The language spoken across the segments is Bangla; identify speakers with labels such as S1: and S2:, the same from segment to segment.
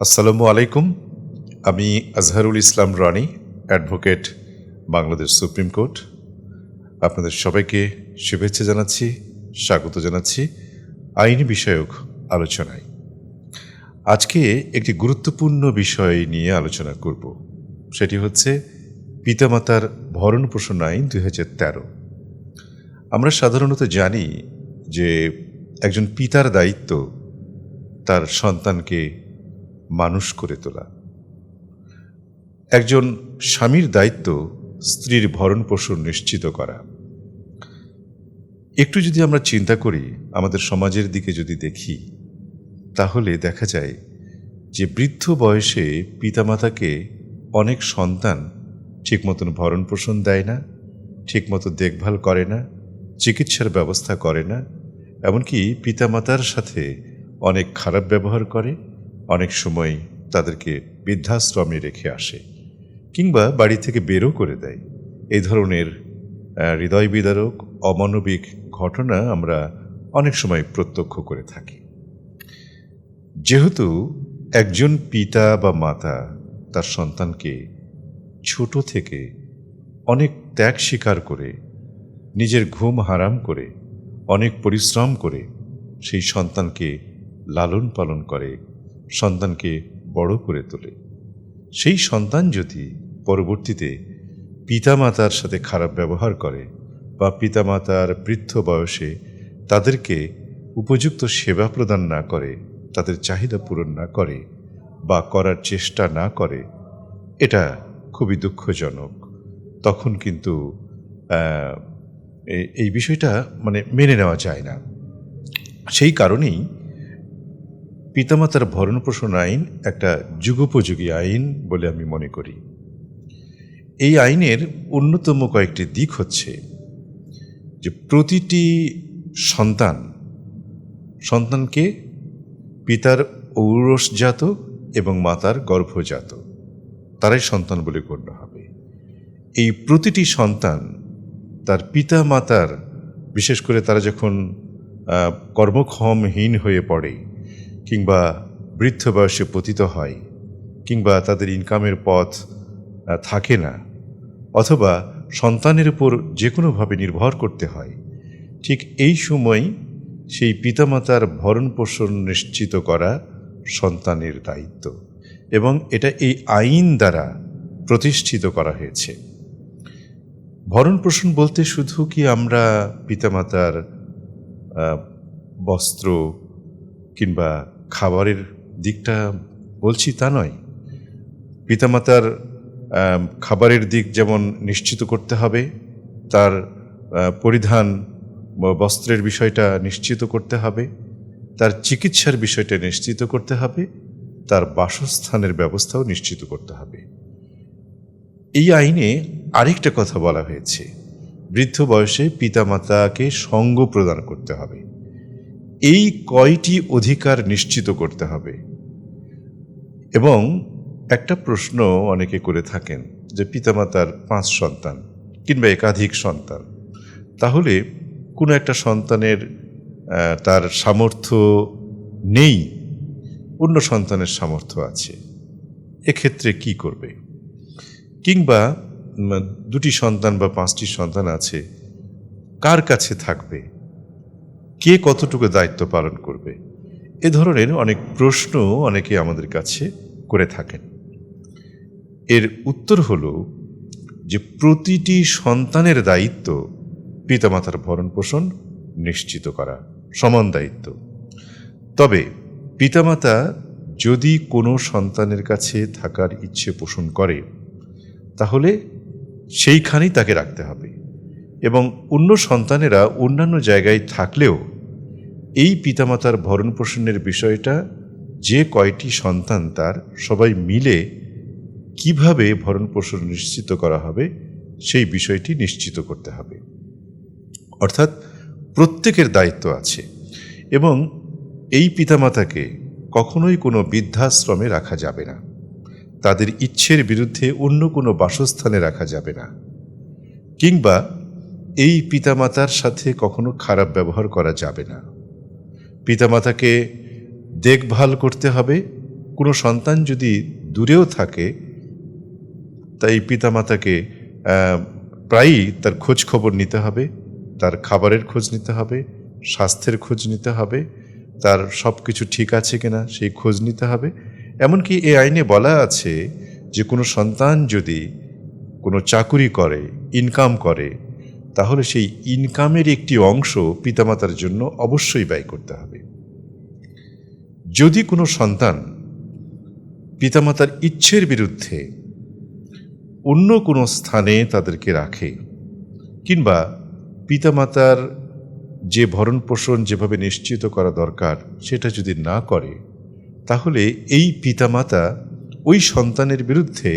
S1: আসসালামু আলাইকুম। আমি Azharul Islam Rani, advocate, Bangladesh supreme court. আপনাদের সবাইকে শুভেচ্ছা জানাচ্ছি, স্বাগত জানাচ্ছি আইনি বিষয়ক আলোচনায়। আজকে একটি গুরুত্বপূর্ণ বিষয় নিয়ে আলোচনা করব। সেটি হচ্ছে পিতামাতার ভরণ পোষণ আইন দুই আমরা সাধারণত জানি যে একজন পিতার দায়িত্ব তার সন্তানকে মানুষ করে তোলা। একজন স্বামীর দায়িত্ব স্ত্রীর ভরণ পোষণ নিশ্চিত করা। একটু যদি আমরা চিন্তা করি, আমাদের সমাজের দিকে যদি দেখি, তাহলে দেখা যায় যে বৃদ্ধ বয়সে পিতামাতাকে অনেক সন্তান ঠিক মতন ভরণ পোষণ দেয় না, ঠিকমতো দেখভাল করে না, চিকিৎসার ব্যবস্থা করে না, এমনকি পিতামাতার সাথে অনেক খারাপ ব্যবহার করে। অনেক সময় তাদেরকে বৃদ্ধাশ্রমে রেখে আসে, কিংবা বাড়ি থেকে বেরও করে দেয়। এই ধরনের হৃদয় বিদারক অমানবিক ঘটনা আমরা অনেক সময় প্রত্যক্ষ করে থাকি। যেহেতু একজন পিতা বা মাতা তার সন্তানকে ছোট থেকে অনেক ত্যাগ স্বীকার করে, নিজের ঘুম হারাম করে, অনেক পরিশ্রম করে সেই সন্তানকে লালন পালন করে সন্তানকে বড় করে তোলে। সেই সন্তান যদি পরবর্তীতে পিতামাতার সাথে খারাপ ব্যবহার করে বা পিতামাতার বৃদ্ধ বয়সে তাদেরকে উপযুক্ত সেবা প্রদান না করে, তাদের চাহিদা পূরণ না করে বা করার চেষ্টা না করে, এটা খুবই দুঃখজনক। তখন কিন্তু এই বিষয়টা মানে মেনে নেওয়া যায় না। সেই কারণেই পিতামাতার ভরণ পোষণ আইন একটা যুগোপযোগী আইন বলে আমি মনে করি। এই আইনের অন্যতম কয়েকটি দিক হচ্ছে যে প্রতিটি সন্তান, সন্তানকে পিতার ঔরসজাত এবং মাতার গর্ভজাত, তারাই সন্তান বলে গণ্য হবে। এই প্রতিটি সন্তান তার পিতা মাতার বিশেষ করে তারা যখন কর্মক্ষমহীন হয়ে পড়ে কিংবা বৃদ্ধ বয়সে পতিত হয়, কিংবা তাদের ইনকামের পথ থাকে না, অথবা সন্তানের উপর যে কোনোভাবে নির্ভর করতে হয়, ঠিক এই সময় সেই পিতামাতার ভরণ পোষণ নিশ্চিত করা সন্তানের দায়িত্ব এবং এটা এই আইন দ্বারা প্রতিষ্ঠিত করা হয়েছে। ভরণ পোষণ বলতে শুধু কি আমরা পিতামাতার বস্ত্র কিংবা খাবারের দিকটা বলছি তা নয়। পিতামাতার খাবারের দিক যেমন নিশ্চিত করতে হবে, তার পরিধান বস্ত্রের বিষয়টা নিশ্চিত করতে হবে, তার চিকিৎসার বিষয়টা নিশ্চিত করতে হবে, তার বাসস্থানের ব্যবস্থাও নিশ্চিত করতে হবে। এই আইনে আরেকটা কথা বলা হয়েছে, বৃদ্ধ বয়সে পিতামাতাকে সঙ্গ প্রদান করতে হবে। এই কয়টি অধিকার নিশ্চিত করতে হবে। এবং একটা প্রশ্ন অনেকে করে থাকেন যে পিতামাতার পাঁচ সন্তান কিংবা একাধিক সন্তান, তাহলে কোনো একটা সন্তানের তার সামর্থ্য নেই, অন্য সন্তানের সামর্থ্য আছে, এক্ষেত্রে কি করবে? কিংবা দুটি সন্তান বা পাঁচটি সন্তান আছে, কার কাছে থাকবে? কে কতটুকু দায়িত্ব পালন করবে? এ ধরনের অনেক প্রশ্ন অনেকে আমাদের কাছে করে থাকেন। এর উত্তর হলো যে প্রতিটি সন্তানের দায়িত্ব পিতামাতার ভরণ পোষণ নিশ্চিত করা, সমান দায়িত্ব। তবে পিতামাতা যদি কোনো সন্তানের কাছে থাকার ইচ্ছে পোষণ করে, তাহলে সেইখানেই তাকে রাখতে হবে। এবং অন্য সন্তানেরা অন্যান্য জায়গায় থাকলেও এই পিতামাতার ভরণ পোষণের বিষয়টা যে কয়টি সন্তান তার সবাই মিলে কীভাবে ভরণ পোষণ নিশ্চিত করা হবে, সেই বিষয়টি নিশ্চিত করতে হবে। অর্থাৎ প্রত্যেকের দায়িত্ব আছে এবং এই পিতামাতাকে কখনোই কোনো বৃদ্ধাশ্রমে রাখা যাবে না। তাদের ইচ্ছের বিরুদ্ধে অন্য কোনো বাসস্থানে রাখা যাবে না। কিংবা এই পিতামাতার সাথে কখনো খারাপ ব্যবহার করা যাবে না। পিতামাতাকে দেখভাল করতে হবে। কোনো সন্তান যদি দূরেও থাকে, তাই পিতামাতাকে প্রায়ই তার খোঁজ খবর নিতে হবে, তার খাবারের খোঁজ নিতে হবে, স্বাস্থ্যের খোঁজ নিতে হবে, তার সব কিছু ঠিক আছে কিনা সেই খোঁজ নিতে হবে। এমনকি এ আইনে বলা আছে যে কোনো সন্তান যদি কোনো চাকুরি করে, ইনকাম করে তাহলে সেই ইনকামের একটি অংশ পিতামাতার জন্য অবশ্যই ব্যয় করতে হবে। যদি কোনো সন্তান পিতামাতার ইচ্ছের বিরুদ্ধে অন্য কোনো স্থানে তাদেরকে রাখে কিংবা পিতামাতার যে ভরণ পোষণ যেভাবে নিশ্চিত করা দরকার সেটা যদি না করে, তাহলে এই পিতামাতা ওই সন্তানের বিরুদ্ধে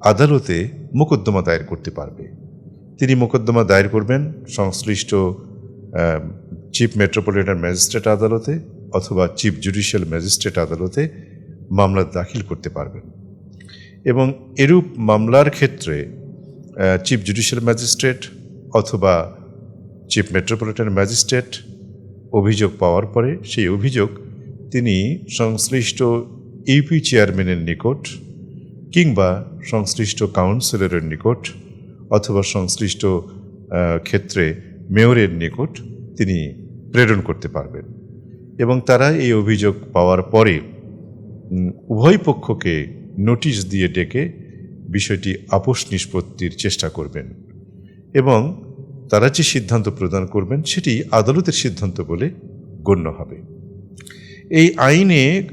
S1: আদালতে মোকদ্দমা দায়ের করতে পারবে। তিনি মোকদ্দমা দায়ের করবেন সংশ্লিষ্ট চিফ মেট্রোপলিটন ম্যাজিস্ট্রেট আদালতে অথবা চিফ জুডিশিয়াল ম্যাজিস্ট্রেট আদালতে মামলা দাখিল করতে পারবেন। এবং এরূপ মামলার ক্ষেত্রে চিফ জুডিশিয়াল ম্যাজিস্ট্রেট অথবা চিফ মেট্রোপলিটন ম্যাজিস্ট্রেট অভিযোগ পাওয়ার পরে সেই অভিযোগ তিনি সংশ্লিষ্ট ইউপি চেয়ারম্যানের নিকট কিংবা সংশ্লিষ্ট কাউন্সিলরের নিকট অথবা সংশ্লিষ্ট ক্ষেত্রে মেয়রের নিকট তিনি প্রেরণ করতে পারবেন। এবং তারা এই অভিযোগ পাওয়ার পরে উভয় পক্ষকে নোটিশ দিয়ে ডেকে বিষয়টি আপোষ নিষ্পত্তির চেষ্টা করবেন এবং তারা যে সিদ্ধান্ত প্রদান করবেন সেটি আদালতের সিদ্ধান্ত বলে গণ্য হবে। এই আইনে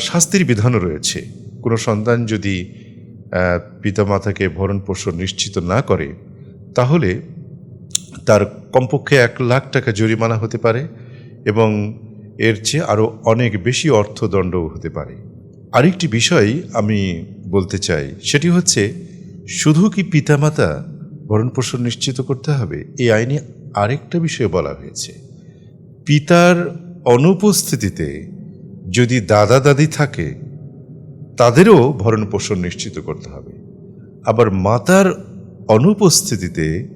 S1: শাস্তির বিধানও রয়েছে। কোনো সন্তান যদি পিতামাতাকে ভরণ পোষণ নিশ্চিত না করে, তাহলে তার কমপক্ষে এক লাখ টাকা জরিমানা হতে পারে এবং এর চেয়ে আরও অনেক বেশি অর্থদণ্ডও হতে পারে। আরেকটি বিষয় আমি বলতে চাই, সেটি হচ্ছে, শুধু কি পিতামাতা ভরণ পোষণ নিশ্চিত করতে হবে? এই আইনে আরেকটা বিষয় বলা হয়েছে। পিতার অনুপস্থিতিতে যদি দাদা দাদি থাকে তাদেরও ভরণ পোষণ নিশ্চিত করতে হবে। আবার মাতার অনুপস্থিতিতে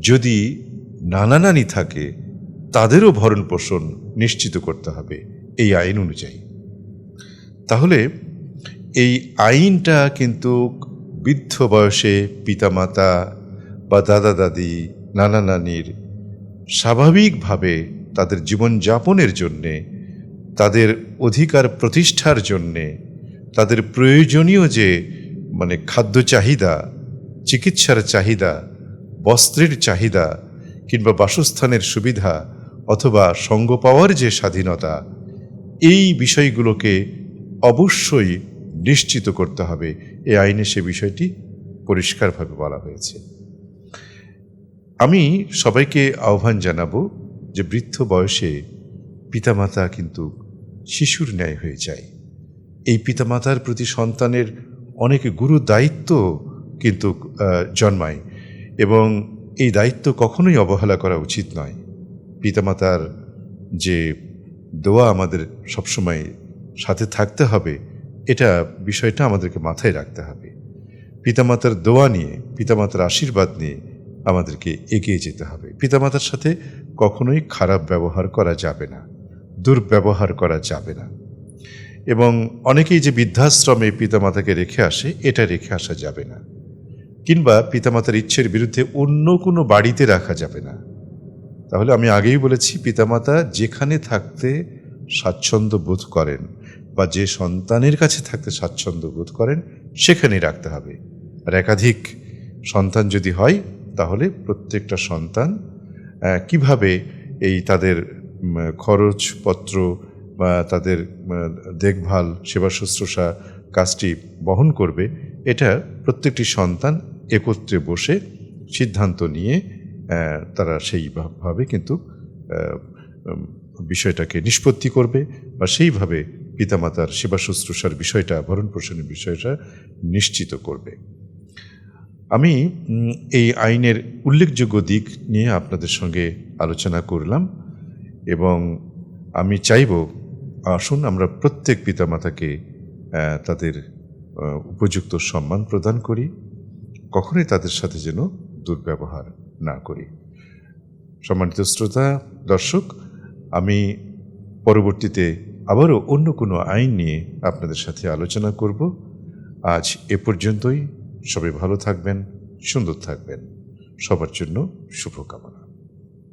S1: যদি নানা নানি থাকে, তাদেরও ভরণ পোষণ নিশ্চিত করতে হবে এই আইন অনুযায়ী। তাহলে এই আইনটা কিন্তু বৃদ্ধ বয়সে পিতামাতা বা দাদা দাদি নানা নানির স্বাভাবিকভাবে তাদের জীবনযাপনের জন্যে, তাদের অধিকার প্রতিষ্ঠার জন্যে তাদের প্রয়োজনীয় যে মানে খাদ্য চাহিদা, চিকিৎসার চাহিদা, বস্ত্রের চাহিদা, কিংবা বাসস্থানের সুবিধা, অথবা সঙ্গ পাওয়ার যে স্বাধীনতা, এই বিষয়গুলোকে অবশ্যই নিশ্চিত করতে হবে। এই আইনে সে বিষয়টি পরিষ্কারভাবে বলা হয়েছে। আমি সবাইকে আহ্বান জানাব যে বৃদ্ধ বয়সে পিতামাতা কিন্তু শিশুর ন্যায় হয়ে যায়। এই পিতামাতার প্রতি সন্তানের অনেক গুরু দায়িত্ব কিন্তু জন্মায় এবং এই দায়িত্ব কখনোই অবহেলা করা উচিত নয়। পিতামাতার যে দোয়া আমাদের সবসময় সাথে থাকতে হবে, এটা বিষয়টা আমাদেরকে মাথায় রাখতে হবে। পিতামাতার দোয়া নিয়ে, পিতামাতার আশীর্বাদ নিয়ে আমাদেরকে এগিয়ে যেতে হবে। পিতামাতার সাথে কখনোই খারাপ ব্যবহার করা যাবে না, দুর্ব্যবহার করা যাবে না। এবং অনেকেই যে বৃদ্ধাশ্রমে পিতামাতাকে রেখে আসে, এটা রেখে আসা যাবে না। কিংবা পিতামাতার ইচ্ছের বিরুদ্ধে অন্য কোনো বাড়িতে রাখা যাবে না। তাহলে আমি আগেই বলেছি, পিতামাতা যেখানে থাকতে স্বাচ্ছন্দ্য বোধ করেন বা যে সন্তানের কাছে থাকতে স্বাচ্ছন্দ্য বোধ করেন, সেখানেই রাখতে হবে। আর একাধিক সন্তান যদি হয়, তাহলে প্রত্যেকটা সন্তান কীভাবে এই তাদের খরচপত্র তাদের দেখভাল, সেবা শুশ্রূষা কাজটি বহন করবে, এটা প্রত্যেকটি সন্তান একত্রে বসে সিদ্ধান্ত নিয়ে তারা সেইভাবে কিন্তু বিষয়টাকে নিষ্পত্তি করবে বা সেইভাবে পিতামাতার সেবা শুশ্রূষার বিষয়টা, ভরণ পোষণের বিষয়টা নিশ্চিত করবে। আমি এই আইনের উল্লেখযোগ্য দিক নিয়ে আপনাদের সঙ্গে আলোচনা করলাম এবং আমি চাইব আসুন, আমরা প্রত্যেক পিতামাতাকে তাদের উপযুক্ত সম্মান প্রদান করি, কখনোই তাদের সাথে যেন দুর্ব্যবহার না করি। সম্মানিত শ্রোতা, দর্শক, আমি পরবর্তীতে আবারও অন্য কোনো আইন নিয়ে আপনাদের সাথে আলোচনা করব। আজ এ পর্যন্তই। সবাই ভালো থাকবেন, সুন্দর থাকবেন। সবার জন্য শুভকামনা।